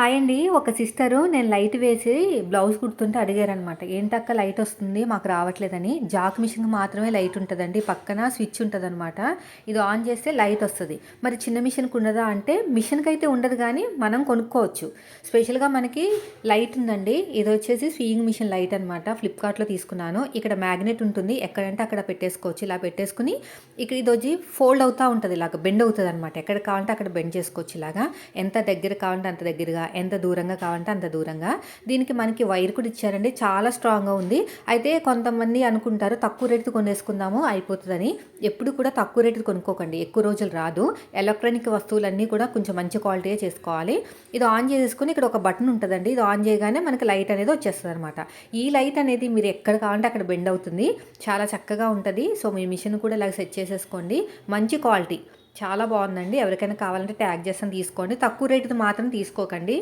Hi అండి. ఒక sister నేను లైట్ వేసి బ్లౌజ్ కుడుతుంటే అడిగారనమాట. ఏంటక్క లైట్ వస్తుంది? మాకు రావట్లేదని. జాక్ మిషన్కి మాత్రమే లైట్ ఉంటుందండి. పక్కన స్విచ్ ఉంటుంది అనమాట ఇది ఆన్ చేస్తే లైట్ వస్తుంది. మరి చిన్న మిషన్కి ఉండదా అంటే మిషన్కి అయితే ఉండదు కానీ మనం కొనుక్కోవచ్చు. స్పెషల్గా మనకి లైట్ ఉందండి. ఇది వచ్చేసి స్వియింగ్ మిషన్ లైట్ అనమాట. ఫ్లిప్కార్ట్లో తీసుకున్నాను. ఇక్కడ మ్యాగ్నెట్ ఉంటుంది. ఎక్కడంటే అక్కడ పెట్టేసుకోవచ్చు. ఇలా పెట్టేసుకుని ఇక్కడ ఇది వచ్చి ఫోల్డ్ అవుతూ ఉంటుంది. ఇలాగ బెండ్ అవుతుంది అనమాట ఎక్కడ కావాలంటే అక్కడ బెండ్ చేసుకోవచ్చు ఇలాగా. ఎంత దగ్గర కావాలంటే అంత దగ్గరగా ఎంత దూరంగా కావాలంటే అంత దూరంగా. దీనికి మనకి వైర్ కూడా ఇచ్చారండి. చాలా స్ట్రాంగ్గా ఉంది. అయితే కొంతమంది అనుకుంటారు తక్కువ రేటు కొనేసుకుందాము అయిపోతుందని. ఎప్పుడు కూడా తక్కువ రేటు కొనుక్కోకండి. ఎక్కువ రోజులు రాదు. ఎలక్ట్రానిక్ వస్తువులన్నీ కూడా కొంచెం మంచి క్వాలిటీ చేసుకోవాలి. ఇది ఆన్ చేసేసుకుని ఇక్కడ ఒక బటన్ ఉంటుందండి. ఇది ఆన్ చేయగానే మనకి లైట్ అనేది వచ్చేస్తుంది అనమాట ఈ లైట్ అనేది మీరు ఎక్కడ కావాలంటే అక్కడ బెండ్ అవుతుంది. చాలా చక్కగా ఉంటుంది. సో మీ మిషన్ కూడా ఇలా సెట్ చేసేసుకోండి. మంచి క్వాలిటీ. చాలా బాగుందండి. ఎవరికైనా కావాలంటే ట్యాగ్ చేస్తాను తీసుకోండి. తక్కువ రేటుది మాత్రం తీసుకోకండి.